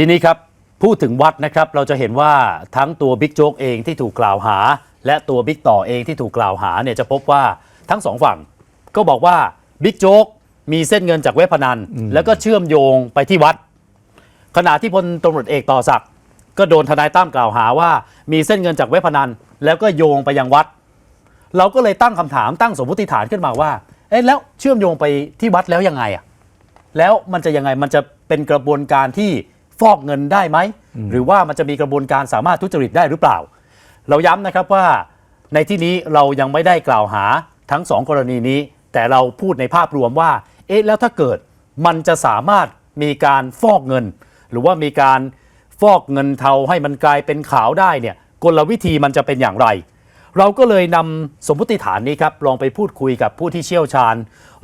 ทีนี้ครับพูดถึงวัดนะครับเราจะเห็นว่าทั้งตัวบิ๊กโจ๊กเองที่ถูกกล่าวหา และตัวบิ๊กต่อเองที่ถูกกล่าวหาเนี่ยจะพบว่าทั้งสองฝั่งก็บอกว่าบิ๊กโจ๊กมีเส้นเงินจากเว็บพนัน แล้วก็เชื่อมโยงไปที่วัด ขณะที่พลตำรวจเอกต่อศักดิ์ก็โดนทนายตั้มกล่าวหาว่ามีเส้นเงินจากเว็บพนัน แล้วก็โยงไปยังวัด เราก็เลยตั้งคำถามตั้งสมมติฐานขึ้นมาว่าเอ๊ะแล้วเชื่อมโยงไปที่วัดแล้วยังไงอะแล้วมันจะยังไงมันจะเป็นกระบวนการที่ ฟอกเงินได้ไหม หรือว่ามันจะมีกระบวนการสามารถทุจริตได้หรือเปล่า เราย้ำนะครับว่าในที่นี้เรายังไม่ได้กล่าวหาทั้งสองกรณีนี้ แต่เราพูดในภาพรวมว่า เอ๊ะแล้วถ้าเกิดมันจะสามารถมีการฟอกเงิน หรือว่ามีการฟอกเงินเทาให้มันกลายเป็นขาวได้เนี่ยกลวิธีมันจะเป็นอย่างไร เราก็เลยนำสมมติฐานนี้ครับลองไปพูดคุยกับผู้ที่เชี่ยวชาญ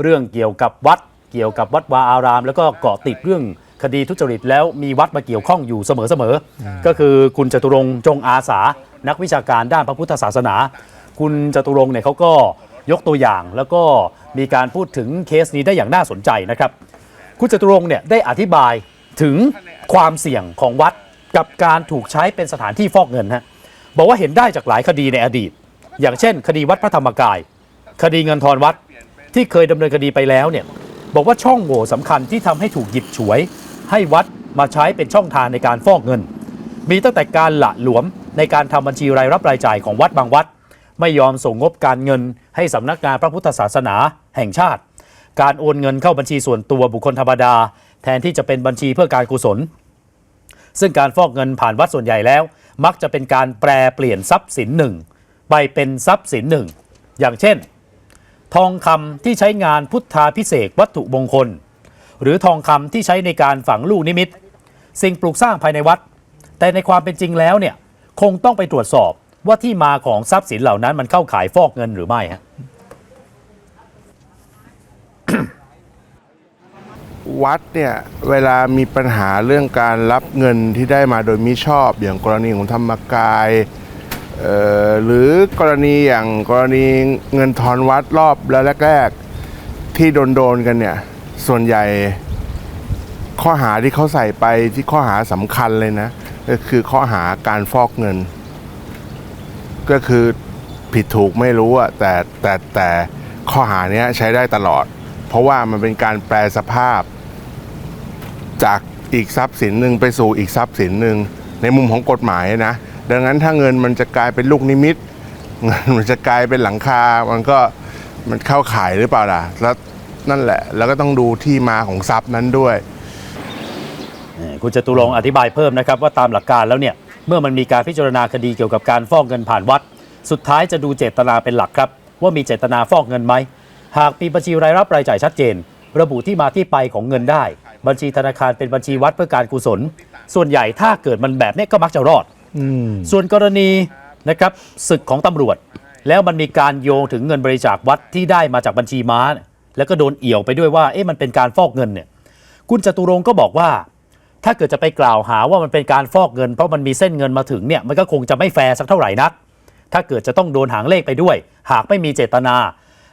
เรื่องเกี่ยวกับวัด เกี่ยวกับวัดวาอาราม แล้วก็เกาะติดเรื่อง คดีทุจริตแล้วมีวัดมาเกี่ยวข้องอยู่เสมอๆ ก็คือคุณจตุรงค์จงอาสา นักวิชาการด้านพระพุทธศาสนา คุณจตุรงค์เนี่ยเขาก็ยกตัวอย่างแล้วก็มีการพูดถึงเคสนี้ได้อย่างน่าสนใจนะครับ คุณจตุรงค์เนี่ยได้อธิบายถึงความเสี่ยงของวัดกับการถูกใช้เป็นสถานที่ฟอกเงินฮะบอกว่าเห็นได้จากหลายคดีในอดีต อย่างเช่น คดีวัดพระธรรมกาย คดีเงินทอนวัดที่เคยดำเนินคดีไปแล้วเนี่ยบอกว่าช่องโหว่สำคัญที่ทำให้ถูกหยิบฉวย ให้วัดมาใช้เป็นช่องทางในการฟอกเงิน มีตั้งแต่การหละหลวมในการทำบัญชีรายรับรายจ่ายของวัดบางวัด ไม่ยอมส่งงบการเงิน ให้สำนักงานพระพุทธศาสนาแห่งชาติ การโอนเงินเข้าบัญชีส่วนตัวบุคคลธรรมดา แทนที่จะเป็นบัญชีเพื่อการกุศล ซึ่งการฟอกเงินผ่านวัดส่วนใหญ่แล้ว มักจะเป็นการแปลเปลี่ยนทรัพย์สินหนึ่งไปเป็นทรัพย์สินหนึ่งอย่างเช่น ทองคำที่ใช้งานพุทธาพิเศษวัตถุมงคล หรือทองคำที่ใช้ในการฝังลูกนิมิต สิ่งปลูกสร้างภายในวัด แต่ในความเป็นจริงแล้วเนี่ยคงต้องไปตรวจสอบว่าที่มาของทรัพย์สินเหล่านั้นมันเข้าขายฟอกเงินหรือไม่ฮะวัดเนี่ยเวลามีปัญหาเรื่องการรับเงินที่ได้มาโดยมิชอบ อย่างกรณีของธรรมกายเอ่อหรือกรณีอย่างกรณีเงินทอนวัดรอบแล้วแรก ๆ ที่โดนๆกันเนี่ย ส่วนใหญ่ข้อหาที่เขาใส่ไปที่ข้อหาสำคัญเลยนะ ก็คือข้อหาการฟอกเงิน ก็คือผิดถูกไม่รู้อะแต่แต่แต่ข้อหาเนี้ยใช้ได้ตลอด เพราะว่ามันเป็นการแปลสภาพ จากอีกทรัพย์สินหนึ่งไปสู่อีกทรัพย์สินหนึ่งในมุมของกฎหมายนะ ดังนั้นถ้าเงินมันจะกลายเป็นลูกนิมิตเงินมันจะกลายเป็นหลังคา มันก็มันเข้าขายหรือเปล่าล่ะแล้ว นั่นแหละ แล้วก็ต้องดูที่มาของทรัพย์นั้นด้วย คุณจตุรงค์อธิบายเพิ่มนะครับว่าตามหลักการแล้วเนี่ย เมื่อมันมีการพิจารณาคดีเกี่ยวกับการฟอกเงินผ่านวัด สุดท้ายจะดูเจตนาเป็นหลักครับ ว่ามีเจตนาฟอกเงินไหม หากมีบัญชีรายรับรายจ่ายชัดเจน ระบุที่มาที่ไปของเงินได้ บัญชีธนาคารเป็นบัญชีวัดเพื่อการกุศล ส่วนใหญ่ถ้าเกิดมันแบบนี้ก็มักจะรอดส่วนกรณีนะครับศึกของตำรวจ แล้วมันมีการโยงถึงเงินบริจาควัดที่ได้มาจากบัญชีม้า แล้วก็โดนเอี่ยวไปด้วยว่าเอ๊ะมันเป็นการฟอกเงินเนี่ยคุณจตุรงก็บอกว่า ถ้าเกิดจะไปกล่าวหาว่ามันเป็นการฟอกเงิน เพราะมันมีเส้นเงินมาถึงเนี่ยมันก็คงจะไม่แฟร์สักเท่าไหร่นัก ถ้าเกิดจะต้องโดนหางเลขไปด้วย หากไม่มีเจตนา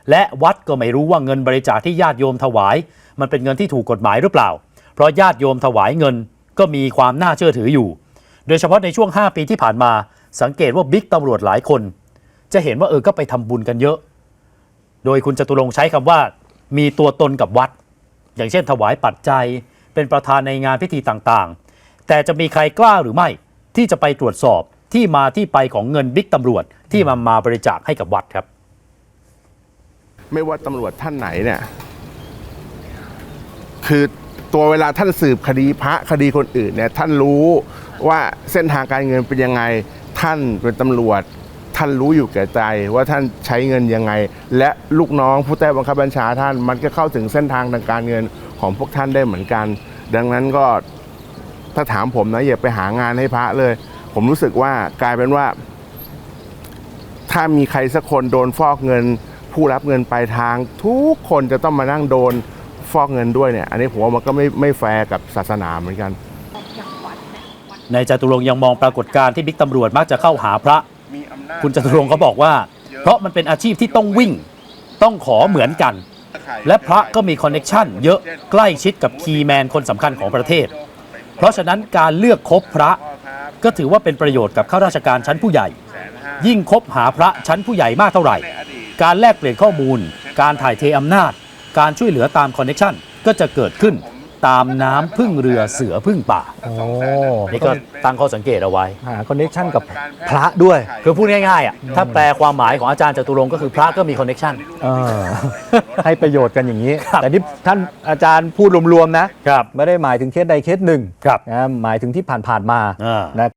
และวัดก็ไม่รู้ว่าเงินบริจาคที่ญาติโยมถวาย มันเป็นเงินที่ถูกกฎหมายหรือเปล่า เพราะญาติโยมถวายเงินก็มีความน่าเชื่อถืออยู่ โดยเฉพาะในช่วง 5 ปีที่ผ่านมา สังเกตว่าบิ๊กตำรวจหลายคน จะเห็นว่าเออก็ไปทำบุญกันเยอะ โดยคุณจตุรงใช้คำว่า มีตัวตนกับวัด อย่างเช่นถวายปัจจัย เป็นประธานในงานพิธีต่างๆ แต่จะมีใครกล้าหรือไม่ที่จะไปตรวจสอบที่มาที่ไปของเงินบิ๊กตำรวจที่มามาบริจาคให้กับวัดครับ ไม่ว่าตำรวจท่านไหนเนี่ยคือตัวเวลาท่านสืบคดีพระคดีคนอื่นเนี่ยท่านรู้ว่าเส้นทางการเงินเป็นยังไงท่านเป็นตำรวจ ท่านรู้อยู่แก่ใจว่าท่านใช้เงินยังไง และลูกน้องผู้ใต้บังคับบัญชาท่าน มันก็เข้าถึงเส้นทางทางการเงินของพวกท่านได้เหมือนกัน ดังนั้นก็ถ้าถามผมนะอย่าไปหางานให้พระเลย ผมรู้สึกว่ากลายเป็นว่า ถ้ามีใครสักคนโดนฟอกเงิน ผู้รับเงินปลายทาง ทุกคนจะต้องมานั่งโดนฟอกเงินด้วยเนี่ย อันนี้ผมว่ามันก็ไม่ไม่แฟร์กับศาสนาเหมือนกัน ในจตุรงยังมองปรากฏการณ์ที่บิ๊กตำรวจมักจะเข้าหาพระ คุณจตุรงค์เขาบอกว่า เพราะมันเป็นอาชีพที่ต้องวิ่ง ต้องขอเหมือนกัน และพระก็มีคอนเน็ชันเยอะใกล้ชิดกับคีย์แมนคนสำคัญของประเทศ เพราะฉะนั้นการเลือกคบพระก็ถือว่าเป็นประโยชน์กับข้าราชการชั้นผู้ใหญ่ ยิ่งคบหาพระชั้นผู้ใหญ่มากเท่าไหร่ การแลกเปลี่ยนข้อมูล การถ่ายเทอำนาจ การช่วยเหลือตามคอนเน็ชันก็จะเกิดขึ้น ตามน้ำพึ่งเรือเสือพึ่งป่า โอ้นี่ก็ตั้งข้อสังเกตเอาไว้ หาคอนเนคชั่นกับพระด้วย คือพูดง่ายๆอะถ้าแปลความหมายของอาจารย์จตุรงค์ก็คือพระก็มีคอนเน็ชันเออให้ประโยชน์กันอย่างนี้ ครับ แต่นี่ท่านอาจารย์พูดรวมๆนะ ครับ ไม่ได้หมายถึงเคสใดเคสหนึ่งครับ นะหมายถึงที่ผ่านๆมาอ่านะ